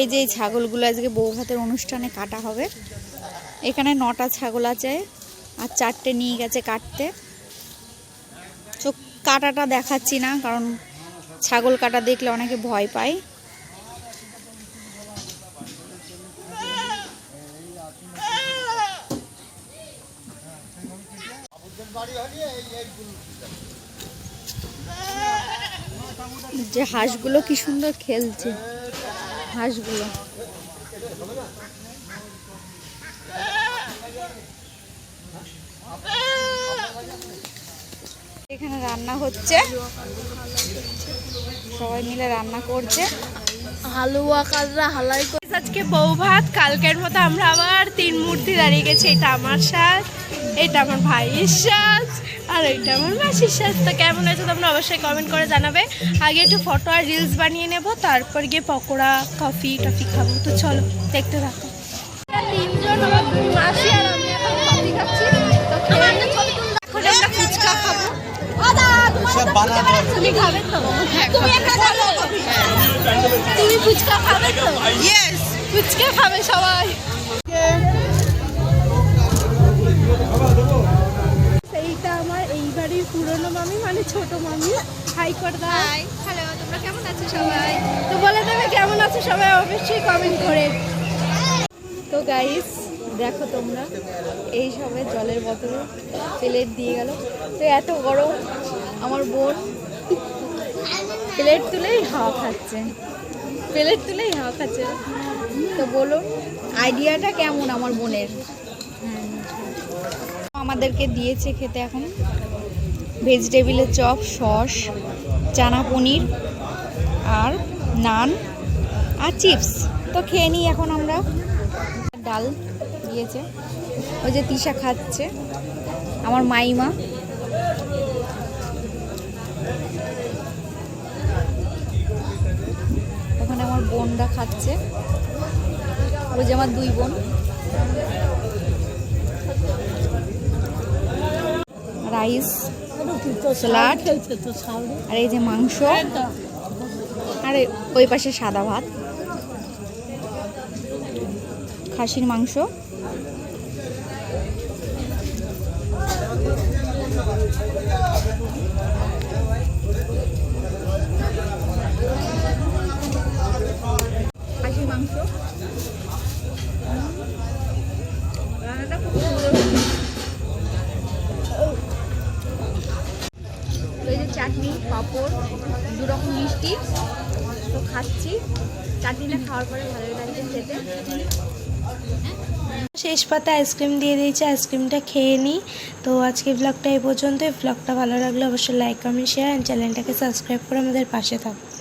এই যে ছাগলগুলো আজকে বউ ভাতের অনুষ্ঠানে কাটা হবে। এখানে নটা ছাগল আছে আর চারটে নিয়ে গেছে কাটতে। চোখ কাটাটা দেখাচ্ছি না, কারণ ছাগল কাটা দেখলে অনেকে ভয় পায়। যে হাঁসগুলো কি সুন্দর খেলছে। হাঁসগুলো। এখানে রান্না হচ্ছে। সবাই মিলে রান্না করছে। হালুয়া কাজরা হালাই আজকে বউ ভাত কালকের মতো আমরা আবার তিন মূর্তি দাঁড়িয়ে গেছি এটা আমার সাজ। এটা আমার ভাইয়ের সাজ আর এটা আমার মাসির সাজ। তো কেমন হয়েছে তোমরা অবশ্যই কমেন্ট করে জানাবে। আগে একটু ফটো আর রিলস বানিয়ে নেব তারপর গিয়ে পকোড়া কফি টফি খাব। তো চলো দেখতে থাকো। তিনজন আমার মাসি আর আমি এখন কফি খাচ্ছি। তো এখন আমরা ফুচকা খাব। তুমি খাবে তো? তুমি ফুচকা খাবে তো? ইয়েস ফুচকা খাবে সবাই। এইটা আমার এই বাড়ির পুরনো মামি মানে ছোট মামি। হাই করে দাও হ্যালো তোমরা কেমন আছো সবাই? তো বলে দেবে কেমন আছে সবাই অবশ্যই কমেন্ট করে। তো গাইস দেখো তোমরা এই সবে জলের বোতল প্লেট দিয়ে গেল। তো এত গরম আমার বোন প্লেট তুলেই হাওয়া খাচ্ছে। প্লেট তুলেই হাওয়া খাচ্ছে। তো বলুন আইডিয়াটা কেমন আমার বোনের? আমাদেরকে দিয়েছে খেতে এখন। ভেজিটেবিলের চপ, সস, চানা পনির আর নান আর চিপস। তো খেয়ে নিই এখন আমরা। ডাল দিয়েছে। ওই যে তিশা খাচ্ছে। আমার মাইমা। ওখানে আমার বোনরা খাচ্ছে। ওই যে আমার দুই বোন। রাইস স্যালাড আর এই যে মাংস, আর ওই পাশে সাদা ভাত, খাসির মাংস। খাসির মাংস রান্নাটা খুব সুন্দর হয়েছে। তো এই যে চাটনি পাঁপড় দু রকম মিষ্টি। তো খাচ্ছি। চাটনিটা খাওয়ার পরে ভালোই লাগছে খেতে। শেষ পাতে আইসক্রিম দিয়ে দিয়েছি, আইসক্রিমটা খেয়ে নিই তো আজকে ব্লগটা এই পর্যন্তই। ব্লগটা ভালো লাগলে অবশ্যই লাইক কমেন্ট শেয়ার অ্যান্ড চ্যানেলটাকে সাবস্ক্রাইব করে আমাদের পাশে থাকো।